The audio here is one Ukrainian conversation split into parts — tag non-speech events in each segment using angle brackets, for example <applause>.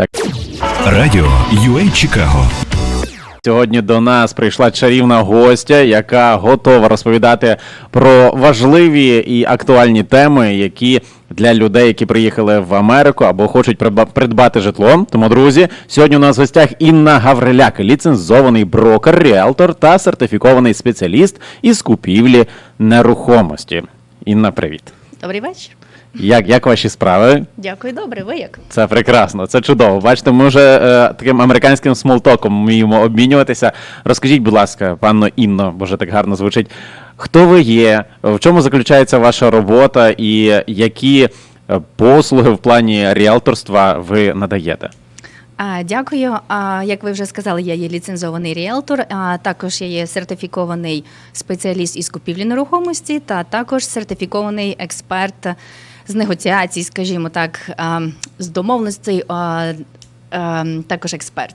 Так. Радіо UA Чикаго Сьогодні до нас прийшла чарівна гостя, яка готова розповідати про важливі і актуальні теми, які для людей, які приїхали в Америку або хочуть придбати житло. Тому, друзі, сьогодні у нас в гостях Інна Гавриляк, ліцензований брокер, ріелтор та сертифікований спеціаліст із купівлі нерухомості. Інна, привіт. Добрий вечір. Як, як ваші справи? Дякую, добре. Ви як? Це прекрасно, це чудово. Бачите, ми вже е, таким американським смолтоком вміємо обмінюватися. Розкажіть, будь ласка, панно Інно, боже, так гарно звучить. Хто ви є? В чому заключається ваша робота і які е, послуги в плані ріелторства ви надаєте? А, дякую. А, як ви вже сказали, я є ліцензований ріелтор, а також я є сертифікований спеціаліст із купівлі нерухомості, та також сертифікований експерт з негоціацій, скажімо так, з домовленостей, також експерт.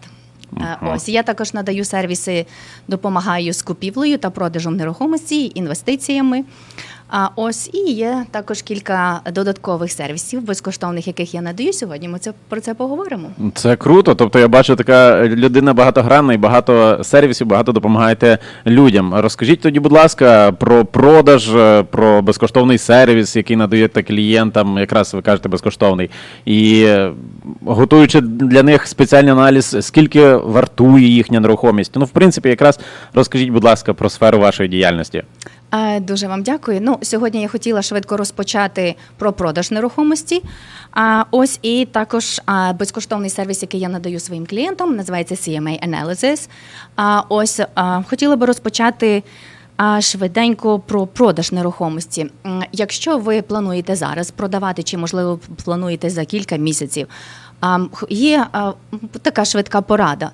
Ага. Ось я також надаю сервіси, допомагаю з купівлею та продажем нерухомості, інвестиціями. А ось і є також кілька додаткових сервісів, безкоштовних, яких я надаю сьогодні. Ми це про це поговоримо. Це круто. Тобто я бачу, така людина багатогранна і багато сервісів, багато допомагаєте людям. Розкажіть тоді, будь ласка, про продаж, е, про безкоштовний сервіс, який надаєте клієнтам, якраз ви кажете безкоштовний. І е, готуючи для них спеціальний аналіз, скільки вартує їхня нерухомість. Ну, в принципі, якраз розкажіть, будь ласка, про сферу вашої діяльності. Дуже вам дякую. Ну, сьогодні я хотіла швидко розпочати про продаж нерухомості. А ось і також безкоштовний сервіс, який я надаю своїм клієнтам, називається CMA Analysis. А ось хотіла би розпочати. Швиденько про продаж нерухомості. Якщо ви плануєте зараз продавати, чи можливо плануєте за кілька місяців, є така швидка порада.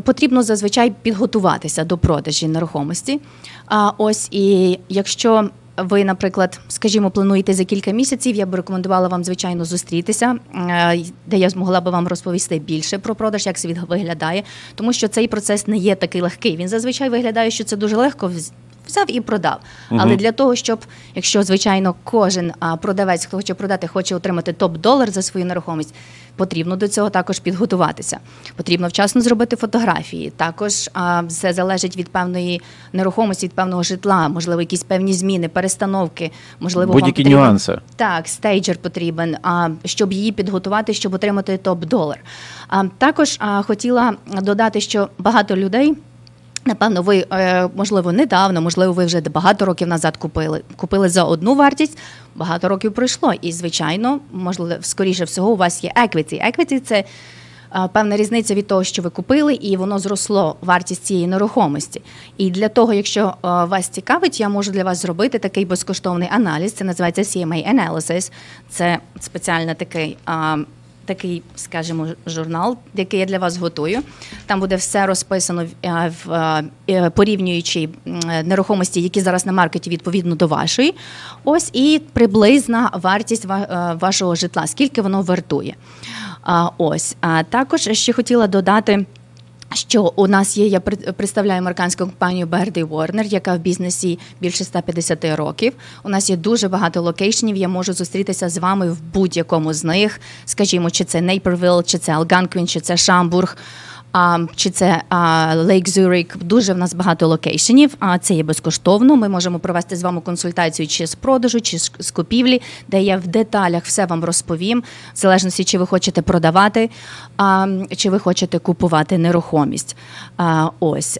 Потрібно зазвичай підготуватися до продажі нерухомості. А ось і якщо ви, наприклад, скажімо, плануєте за кілька місяців, я б рекомендувала вам, звичайно, зустрітися, е, де я змогла би вам розповісти більше про продаж, як світ виглядає, тому що цей процес не є такий легкий. Він зазвичай виглядає, що це дуже легко. Вз- Взяв і продав. Але для того, щоб, якщо звичайно кожен а, продавець, хто хоче продати, хоче отримати топ-долар за свою нерухомість, потрібно до цього також підготуватися. Потрібно вчасно зробити фотографії. Також а, все залежить від певної нерухомості, від певного житла, можливо, якісь певні зміни, перестановки, можливо, вам Будь-які потрібно- нюанси. так, стейджер потрібен, а, щоб її підготувати, щоб отримати топ-долар. А, також а, хотіла додати, що багато людей. Напевно, ви е, можливо недавно, можливо, ви вже багато років назад купили. Купили за одну вартість, багато років пройшло. І, звичайно, можливо, скоріше всього, у вас є equity. Equity – це е, певна різниця від того, що ви купили, і воно зросло вартість цієї нерухомості. І для того, якщо е, вас цікавить, я можу для вас зробити такий безкоштовний аналіз. Це називається CMA Analysis. Це спеціальний такий. Такий, скажімо, журнал, який я для вас готую. Там буде все розписано в е, е, порівнюючи е, нерухомості, які зараз на маркеті відповідно до вашої. Ось і приблизна вартість ва- вашого житла, скільки воно вартує. Ось а також ще хотіла додати. Що у нас є, я пред- представляю американську компанію Берди Warner, яка в бізнесі більше 150 років. У нас є дуже багато локейшнів. Я можу зустрітися з вами в будь-якому з них. Скажімо, чи це Нейпервіл, чи це Алганквін, чи це Шамбург. Чи це Лейк Зюрик, дуже в нас багато локейшенів. А це є безкоштовно. Ми можемо провести з вами консультацію чи з продажу, чи з купівлі, де я в деталях все вам розповім, в залежності, чи ви хочете продавати, чи ви хочете купувати нерухомість. Ось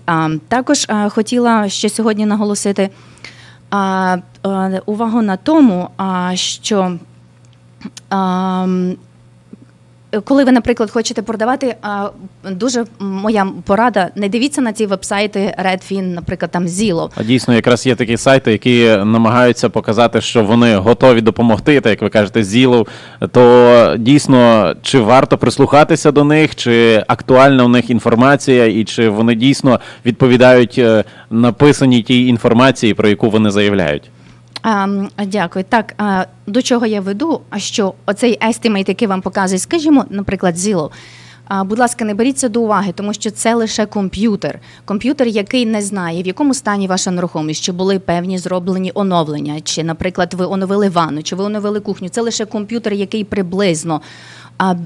також хотіла ще сьогодні наголосити а, увагу на тому, що. Коли ви, наприклад, хочете продавати, дуже моя порада, не дивіться на ці вебсайти Redfin, наприклад, там Zillow. А дійсно, якраз є такі сайти, які намагаються показати, що вони готові допомогти, так як ви кажете, зілов. То дійсно, чи варто прислухатися до них, чи актуальна у них інформація, і чи вони дійсно відповідають е, написаній тій інформації, про яку вони заявляють? А, дякую. Так, а, до чого я веду? А що оцей estimate, який вам показує, скажімо, наприклад, Zillow, а, будь ласка, не беріться до уваги, тому що це лише комп'ютер. Комп'ютер, який не знає, в якому стані ваша нерухомість, чи були певні зроблені оновлення, чи, наприклад, ви оновили ванну, чи ви оновили кухню. Це лише комп'ютер, який приблизно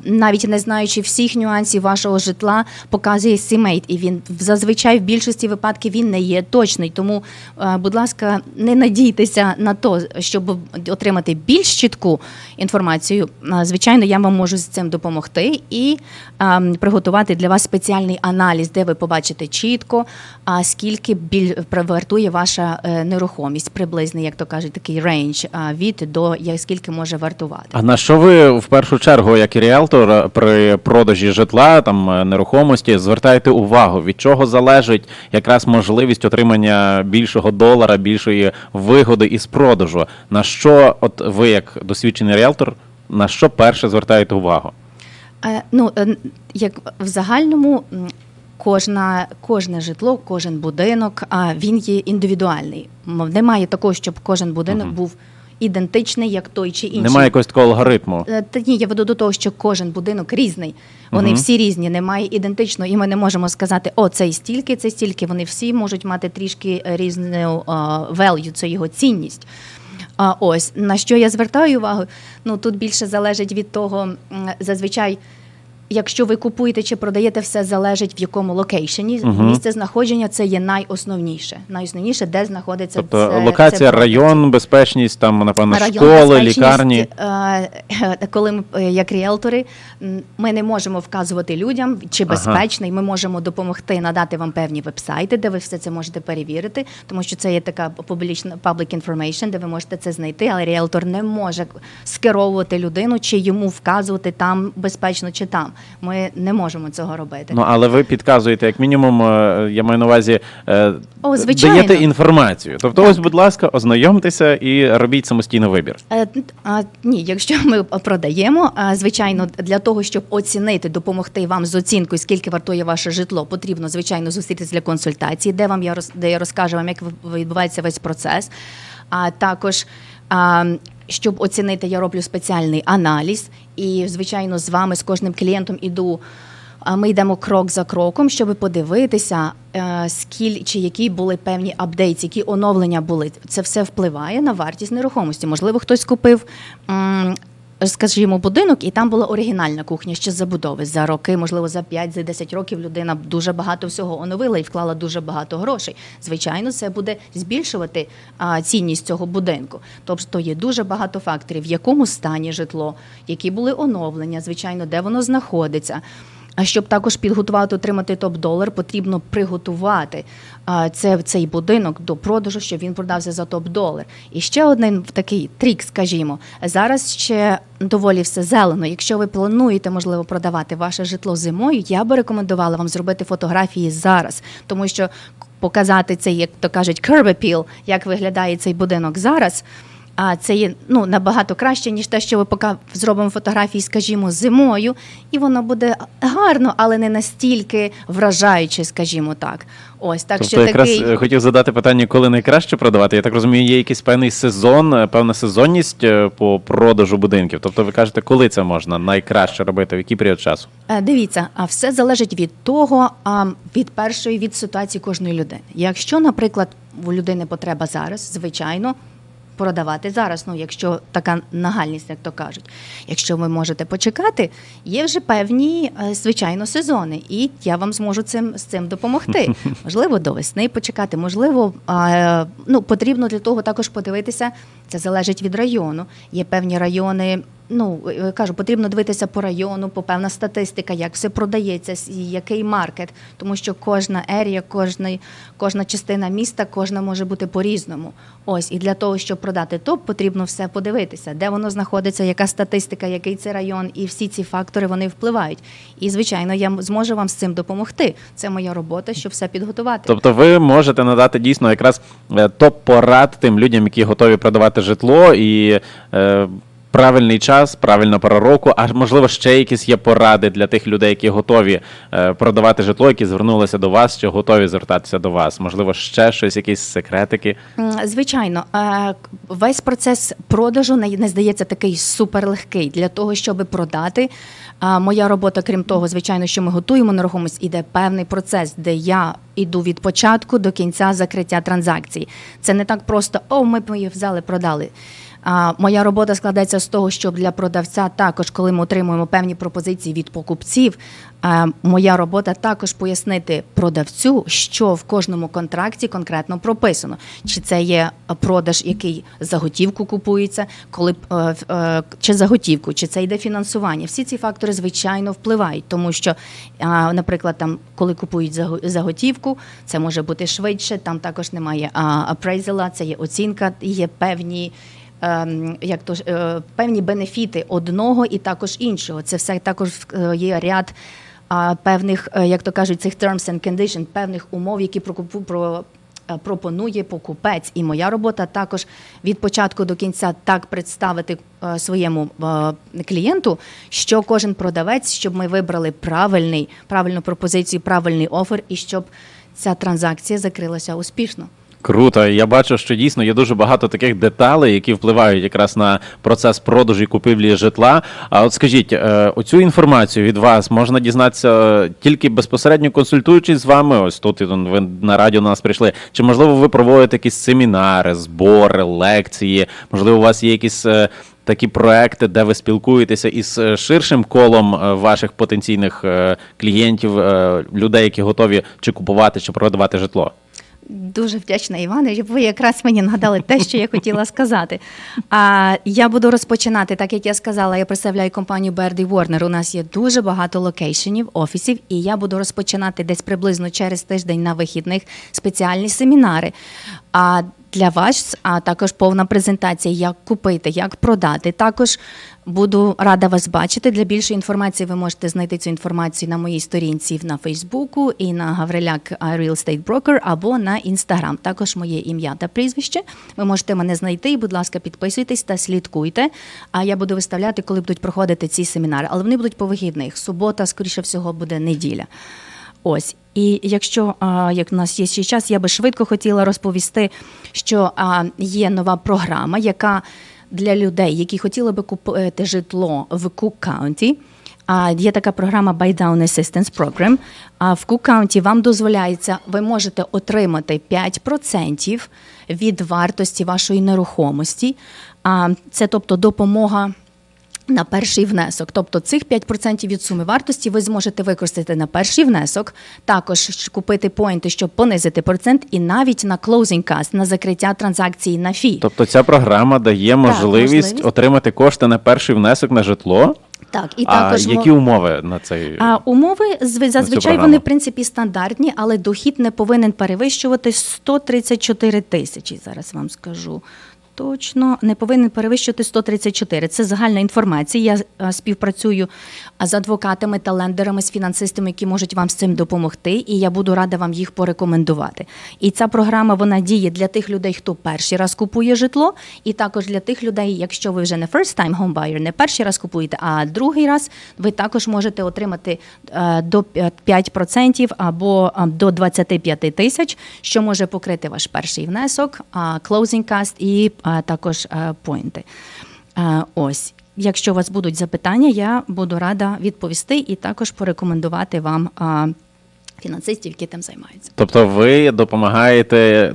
навіть не знаючи всіх нюансів вашого житла, показує сімейт. І він зазвичай в більшості випадків він не є точний. Тому, е, будь ласка, не надійтеся на то, щоб отримати більш чітку інформацію. Звичайно, я вам можу з цим допомогти і приготувати для вас спеціальний аналіз, де ви побачите чітко, а скільки біль вартує ваша е, нерухомість, приблизний, як то кажуть, такий рейндж від до як скільки може вартувати. А на що ви в першу чергу, як і ріелтор, е, при продажі житла, там е, нерухомості, звертаєте увагу? Від чого залежить якраз можливість отримання більшого долара, більшої вигоди із продажу? На що, от ви, як досвідчений ріелтор, на що перше звертаєте увагу? Е, Ну, е, як в загальному кожна, кожне житло, кожен будинок, а він є індивідуальний. Немає такого, щоб кожен будинок Мгм. був ідентичний, як той чи інший. Немає якогось такого алгоритму. Е, Та ні, я веду до того, що кожен будинок різний. Вони угу. всі різні, немає ідентично, і ми не можемо сказати, о, цей стільки, це стільки. Вони всі можуть мати трішки різну value, це його цінність. А ось на що я звертаю увагу? Ну тут більше залежить від того, зазвичай. Якщо ви купуєте чи продаєте, все залежить в якому локейшені. Мгм. Місце знаходження це є найосновніше. Найосновніше, де знаходиться Тобто це, локація, це район, безпечність, там, напевно, Район школи, лікарні. е, Коли ми е, як ріелтори, ми не можемо вказувати людям, чи Ага. безпечний. Ми можемо допомогти надати вам певні вебсайти, де ви все це можете перевірити, тому що це є така публічна public information, де ви можете це знайти. Але ріелтор не може скеровувати людину, чи йому вказувати там безпечно, чи там. Ми не можемо цього робити. Ну, але ви підказуєте, як мінімум, е, я маю на увазі, е, О, звичайно. даєте інформацію. Тобто, ось, будь ласка, ознайомтеся і робіть самостійно вибір. Е, А, ні, якщо ми продаємо, а, звичайно, для того, щоб оцінити, допомогти вам з оцінкою, скільки вартує ваше житло, потрібно звичайно зустрітися для консультації, де вам я роз, де я розкажу вам, як відбувається весь процес. А також а, щоб оцінити, я роблю спеціальний аналіз, і звичайно, з вами, з кожним клієнтом іду. Ми йдемо крок за кроком, щоб подивитися, е, скіль чи які були певні апдейти, які оновлення були. Це все впливає на вартість нерухомості. Можливо, хтось купив. Скажімо, будинок, і там була оригінальна кухня ще з забудови. За роки, можливо, за 5 за 10 років людина дуже багато всього оновила і вклала дуже багато грошей. Звичайно, це буде збільшувати цінність цього будинку. Тобто є дуже багато факторів, в якому стані житло, які були оновлення, звичайно, де воно знаходиться. А щоб також підготувати, отримати топ-долар, потрібно приготувати це, цей будинок до продажу, щоб він продався за топ-долар. І ще один такий трік, скажімо, зараз ще доволі все зелено. Якщо ви плануєте, можливо, продавати ваше житло зимою, я би рекомендувала вам зробити фотографії зараз, тому що показати цей, як то кажуть, curb appeal, як виглядає цей будинок зараз. А це є ну набагато краще, ніж те, що ви поки зробимо фотографії, скажімо, зимою, і воно буде гарно, але не настільки вражаюче, скажімо так. Ось так тобто, що якраз такий е, хотів задати питання, коли найкраще продавати. Я так розумію, є якийсь певний сезон, е, певна сезонність е, по продажу будинків. Тобто, ви кажете, коли це можна найкраще робити, в який період часу? Дивіться, а все залежить від того, а, від першої від ситуації кожної людини. Якщо, наприклад, у людини потреба зараз, звичайно. Продавати зараз, ну якщо така нагальність, як то кажуть. Якщо ви можете почекати, є вже певні е, звичайно сезони, і я вам зможу цим з цим допомогти. <laughs> Можливо, до весни почекати, можливо, е, ну потрібно для того також подивитися. Це залежить від району. Є певні райони. Ну е, кажу, потрібно дивитися по району, по певна статистика, як все продається, який маркет, тому що кожна ерія, кожна, кожна частина міста, кожна може бути по-різному. Ось і для того, щоб продати топ, потрібно все подивитися, де воно знаходиться, яка статистика, який це район, і всі ці фактори вони впливають. І звичайно, я зможу вам з цим допомогти. Це моя робота, щоб все підготувати. Тобто, ви можете надати дійсно якраз е, топ-порад тим людям, які готові продавати житло і. Е, Правильний час, правильна пора року, а можливо ще якісь є поради для тих людей, які готові е, продавати житло, які звернулися до вас, чи готові звертатися до вас. Можливо, ще щось, якісь секретики. Звичайно, е, весь процес продажу не здається такий суперлегкий. Для того, щоб продати, а, моя робота, крім того, звичайно, що ми готуємо нерухомість, іде певний процес, де я іду від початку до кінця закриття транзакцій. Це не так просто о, ми її взяли, продали. Моя робота складається з того, щоб для продавця також, коли ми отримуємо певні пропозиції від покупців, а, моя робота також пояснити продавцю, що в кожному контракті конкретно прописано. Чи це є продаж, який за готівку купується, коли е, е, чи за готівку, чи це йде фінансування. Всі ці фактори звичайно впливають, тому що, наприклад, там, коли купують за готівку, це може бути швидше. Там також немає апрейзела, це є оцінка, є певні. Ем, Як то е, певні бенефіти одного і також іншого. Це все також е, є ряд певних, е, як то кажуть, цих terms and conditions, певних умов, які про пропонує покупець. І моя робота також від початку до кінця так представити своєму клієнту, що кожен продавець, щоб ми вибрали правильний, правильну пропозицію, правильний офер, і щоб ця транзакція закрилася успішно. Круто. Я бачу, що дійсно є дуже багато таких деталей, які впливають якраз на процес продажу і купівлі житла. А от скажіть, е, оцю інформацію від вас можна дізнатися тільки безпосередньо консультуючись з вами. Ось тут ви на радіо до нас прийшли. Чи можливо ви проводите якісь семінари, збори, лекції? Можливо, у вас є якісь. е, Такі проекти, де ви спілкуєтеся із е, ширшим колом ваших потенційних клієнтів, людей, які готові чи купувати, чи продавати житло. Дуже вдячна, Іване. Ви якраз мені нагадали те, що я хотіла сказати. А я буду розпочинати, так як я сказала, я представляю компанію Берді Warner. У нас є дуже багато локейшенів, офісів, і я буду розпочинати десь приблизно через тиждень на вихідних спеціальні семінари. А для вас, а також повна презентація, як купити, як продати. Також буду рада вас бачити. Для більшої інформації ви можете знайти цю інформацію на моїй сторінці на Фейсбуку і на Гавриляк Real Estate Broker або на Інстаграм. Також моє ім'я та прізвище. Ви можете мене знайти. Будь ласка, підписуйтесь та слідкуйте. А я буду виставляти, коли будуть проходити ці семінари. Але вони будуть по вихідних. Субота, скоріше всього, буде неділя. Ось. І якщо як у нас є ще час, я би швидко хотіла розповісти, що є нова програма, яка для людей, які хотіли би купити житло в Cook County, а є така програма Buy Down Assistance Program. А в Cook County вам дозволяється, ви можете отримати 5% від вартості вашої нерухомості. А це тобто допомога на перший внесок. Тобто цих 5% від суми вартості ви зможете використати на перший внесок, також купити поінти, щоб понизити процент, і навіть на closing cost, на закриття транзакції на фі. Тобто ця програма дає можливість, можливість. отримати кошти на перший внесок на житло. Так, і а також які умови на цей А умови зв- зазвичай програму? вони в принципі стандартні, але дохід не повинен перевищувати 134 тисячі. Зараз вам скажу. Точно не повинен перевищувати 134. Це загальна інформація. Я е, співпрацюю з адвокатами та лендерами, з фінансистами, які можуть вам з цим допомогти, і я буду рада вам їх порекомендувати. І ця програма вона діє для тих людей, хто перший раз купує житло, і також для тих людей, якщо ви вже не first time home buyer, не перший раз купуєте, а другий раз, ви також можете отримати е, до 5% або до 25 тисяч, що може покрити ваш перший внесок, closing cost і також е, поінти. Е, Ось. Якщо у вас будуть запитання, я буду рада відповісти і також порекомендувати вам фінансистів, які тим займаються. Тобто ви допомагаєте.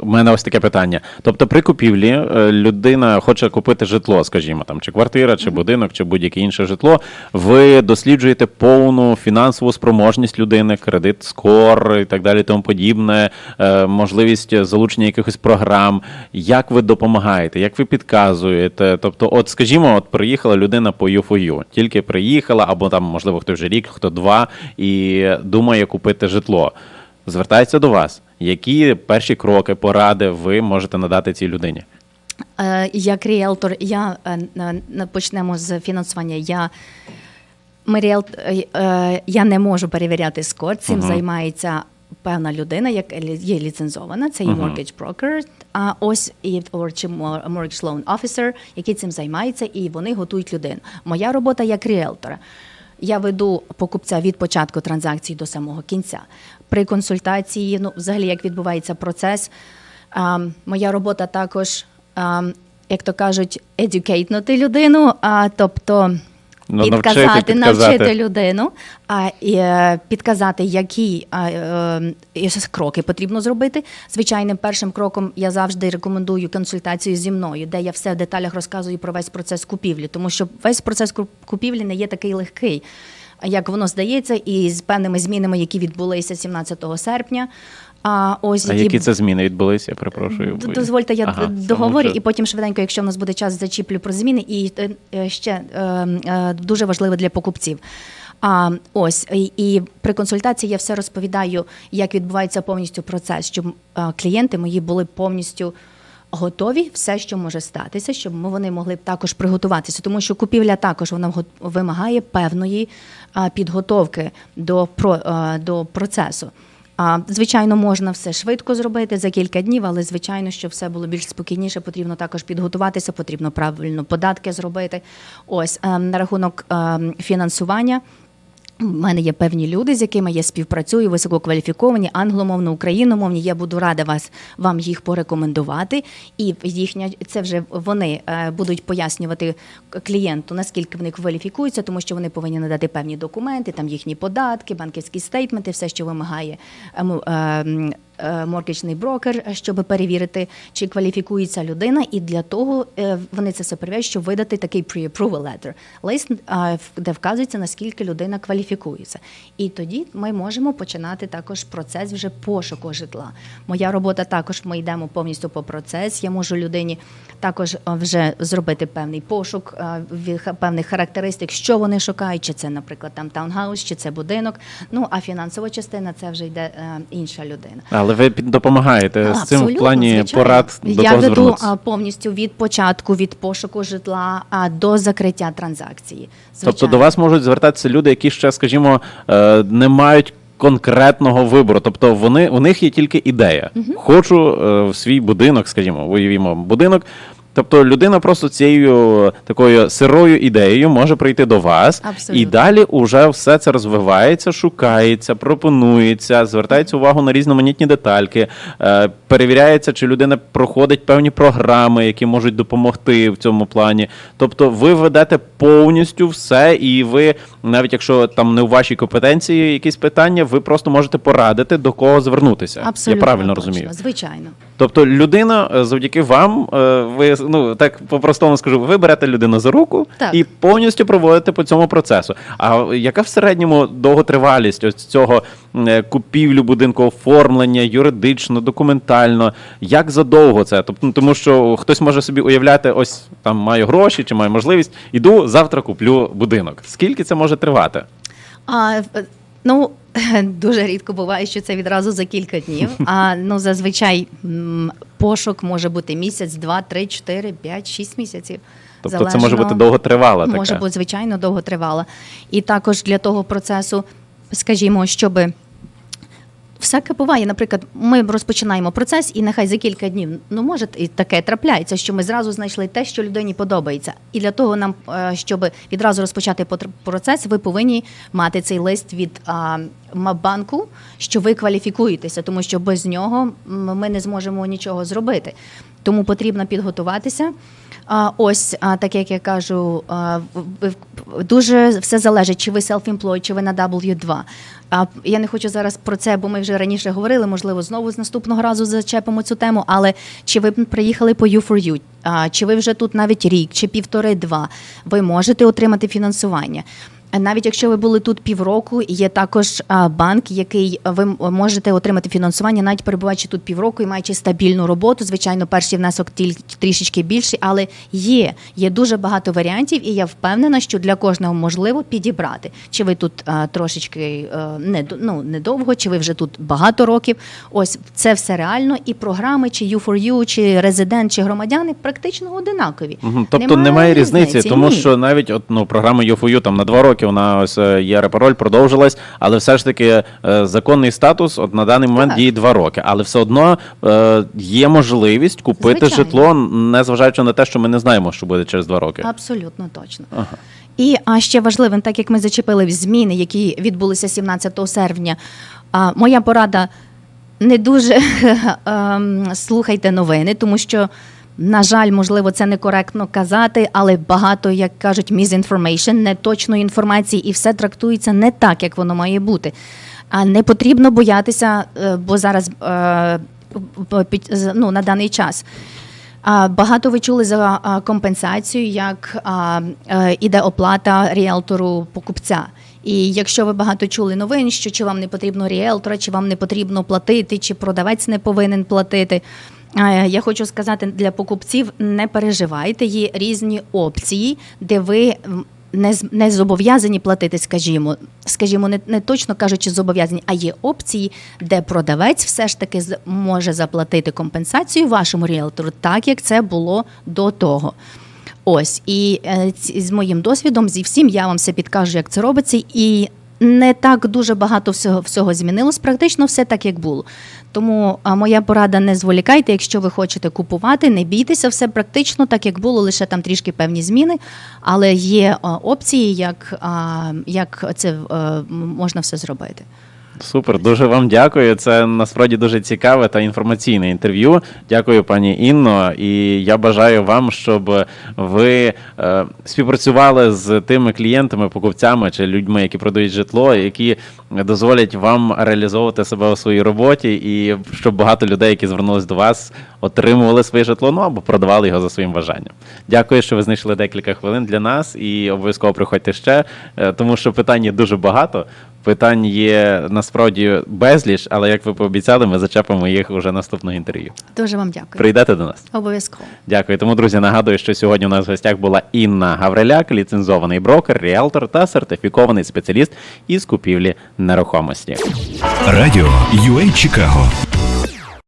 У мене ось таке питання. Тобто, при купівлі е, людина хоче купити житло, скажімо, там чи квартира, чи будинок, чи будь-яке інше житло. Ви досліджуєте повну фінансову спроможність людини, кредит, скор і так далі, тому подібне, е, можливість залучення якихось програм. Як ви допомагаєте, як ви підказуєте? Тобто, от, скажімо, от приїхала людина по ЮФОЮ, тільки приїхала, або там, можливо, хто вже рік, хто два, і думає купити житло. Звертається до вас. Які перші кроки, поради ви можете надати цій людині? Е, Як ріелтор, я е, почнемо з фінансування. Я ми ріелт, е, я не можу перевіряти скор. Цим займається певна людина, яка є ліцензована. Це є mortgage broker, а ось і mortgage loan officer, який цим займається, і вони готують людину. Моя робота як ріелтора. Я веду покупця від початку транзакції до самого кінця. При консультації, ну, взагалі, як відбувається процес, а, моя робота також, а, як то кажуть, едюкейтнути людину, а, тобто Ну, підказати, навчити, підказати. навчити людину, а і, е, підказати, які а, е, е, кроки потрібно зробити. Звичайним першим кроком я завжди рекомендую консультацію зі мною, де я все в деталях розказую про весь процес купівлі, тому що весь процес куп- купівлі не є такий легкий. Як воно здається, і з певними змінами, які відбулися 17 серпня. А ось А які це зміни відбулися? Я перепрошую. Дозвольте, я Ага, договорю, і потім швиденько, якщо в нас буде час, зачіплю про зміни. І е, е, ще е, е, дуже важливо для покупців. А ось і, і при консультації я все розповідаю, як відбувається повністю процес, щоб клієнти мої були повністю. Готові все, що може статися, щоб ми- вони могли б також приготуватися, тому що купівля також вона вимагає певної підготовки до, до процесу. А, звичайно, можна все швидко зробити за кілька днів, але звичайно, щоб все було більш спокійніше, потрібно також підготуватися, потрібно правильно податки зробити. Ось ем, на рахунок ем, фінансування. У мене є певні люди, з якими я співпрацюю, висококваліфіковані, англомовно, україномовні. Я буду рада вас вам їх порекомендувати. І їхня це вже вони е, будуть пояснювати клієнту, наскільки вони кваліфікуються, тому що вони повинні надати певні документи, там їхні податки, банківські стейтменти, все, що вимагає ем, моргічний брокер, е, щоб перевірити, чи кваліфікується людина, і для того е, вони це все перевіряють, щоб видати такий pre-approval letter, лист, е, де вказується, наскільки людина кваліфікується. І тоді ми можемо починати також процес вже пошуку житла. Моя робота також ми йдемо повністю по процес. Я можу людині також е, вже зробити певний пошук е, певних характеристик, що вони шукають, чи це, наприклад, там таунхаус, чи це будинок. Ну а фінансова частина це вже йде е, інша людина. Але ви допомагаєте з цим в плані звичайно. порад до Я кого веду а, повністю від початку, від пошуку житла а, до закриття транзакції. Тобто до вас можуть звертатися люди, які ще, скажімо, е, не мають конкретного вибору. Тобто вони у них є тільки ідея. Хочу е, в свій будинок, скажімо, уявімо будинок. Тобто людина просто цією такою сирою ідеєю може прийти до вас, Абсолютно. і далі уже все це розвивається, шукається, пропонується, звертається увагу на різноманітні детальки, е, перевіряється, чи людина проходить певні програми, які можуть допомогти в цьому плані. Тобто, ви ведете повністю все, і ви, навіть якщо там не у вашій компетенції якісь питання, ви просто можете порадити до кого звернутися. Абсолютно Я правильно точно, розумію. Звичайно. Тобто людина е, завдяки вам, е, ви ну так по-простому скажу, ви берете людину за руку Так. і повністю проводите по цьому процесу. А яка в середньому довготривалість ось цього е, купівлю будинку, оформлення, юридично, документально? Як задовго це? Тобто, тому що хтось може собі уявляти, ось там маю гроші чи маю можливість, іду завтра куплю будинок. Скільки це може тривати? А, ну, <laughs> дуже рідко буває, що це відразу за кілька днів. <laughs> А ну, зазвичай пошук може бути місяць, два, три, чотири, п'ять, шість місяців. Тобто це може бути довготривала така. Може бути, звичайно, довготривала. І також для того процесу, скажімо, щоби. Всяке буває, наприклад, ми розпочинаємо процес, і нехай за кілька днів ну може і таке трапляється, що ми зразу знайшли те, що людині подобається. І для того нам, е, щоб відразу розпочати процес, ви повинні мати цей лист від а, м- банку, що ви кваліфікуєтеся, тому що без нього ми не зможемо нічого зробити. Тому потрібно підготуватися. Ось так як я кажу, дуже все залежить, чи ви self-employed, чи ви на W2. А я не хочу зараз про це, бо ми вже раніше говорили. Можливо, знову з наступного разу зачепимо цю тему. Але чи ви приїхали по U4U, а, чи ви вже тут навіть рік, чи півтори-два, ви можете отримати фінансування. Навіть якщо ви були тут півроку, є також банк, який ви можете отримати фінансування, навіть перебуваючи тут півроку і маючи стабільну роботу. Звичайно, перший внесок трішечки більший, але є, є дуже багато варіантів, і я впевнена, що для кожного можливо підібрати. Чи ви тут трошечки не ну, недовго, чи ви вже тут багато років. Ось це все реально. І програми, чи U4U, чи резидент, чи громадяни практично одинакові. Тобто немає, різниці, тому що навіть от ну програма ЮФОЮ там на два роки вона ось е, є репароль, продовжилась, але все ж таки е, законний статус от на даний момент Так. діє два роки. Але все одно е, є можливість купити Звичайно. житло, незважаючи на те, що ми не знаємо, що буде через два роки. Абсолютно точно. Ага. І а ще важливим, так як ми зачепили зміни, які відбулися 17 серпня. А, моя порада не дуже <laughs> ем, слухайте новини, тому що На жаль, можливо, це некоректно казати, але багато, як кажуть, misinformation, неточної інформації, і все трактується не так, як воно має бути. А не потрібно боятися, е, бо зараз е, ну, на даний час. Багато ви чули за компенсацію, як е, іде оплата ріелтору покупця. І якщо ви багато чули новин, що чи вам не потрібно ріелтора, чи вам не потрібно платити, чи продавець не повинен платити. Е, Я хочу сказати для покупців: не переживайте, є різні опції, де ви не, не зобов'язані платити, скажімо, скажімо, не, не точно кажучи, зобов'язані, а є опції, де продавець все ж таки може заплатити компенсацію вашому ріелтору, так як це було до того. Ось і е, з моїм досвідом, зі всім я вам все підкажу, як це робиться, і не так дуже багато всього всього змінилось. Практично все так, як було. Тому моя порада не зволікайте, якщо ви хочете купувати, не бійтеся, все практично так, як було, лише там трішки певні зміни. Але є опції, як, як це е, можна все зробити. Супер, дуже вам дякую. Це насправді дуже цікаве та інформаційне інтерв'ю. Дякую, пані Інно. І я бажаю вам, щоб ви е, співпрацювали з тими клієнтами, покупцями чи людьми, які продають житло, які дозволять вам реалізовувати себе у своїй роботі, і щоб багато людей, які звернулись до вас, отримували своє житло, ну або продавали його за своїм бажанням. Дякую, що ви знайшли декілька хвилин для нас, і обов'язково приходьте ще, е, тому що питань дуже багато. Питань є насправді безліч, але як ви пообіцяли, ми зачепимо їх уже наступного інтерв'ю. Дуже вам дякую. Прийдете до нас. Обов'язково. Дякую. Тому, друзі, нагадую, що сьогодні у нас в гостях була Інна Гавриляк, ліцензований брокер, ріалтор та сертифікований спеціаліст із купівлі нерухомості. Радіо UA Чикаго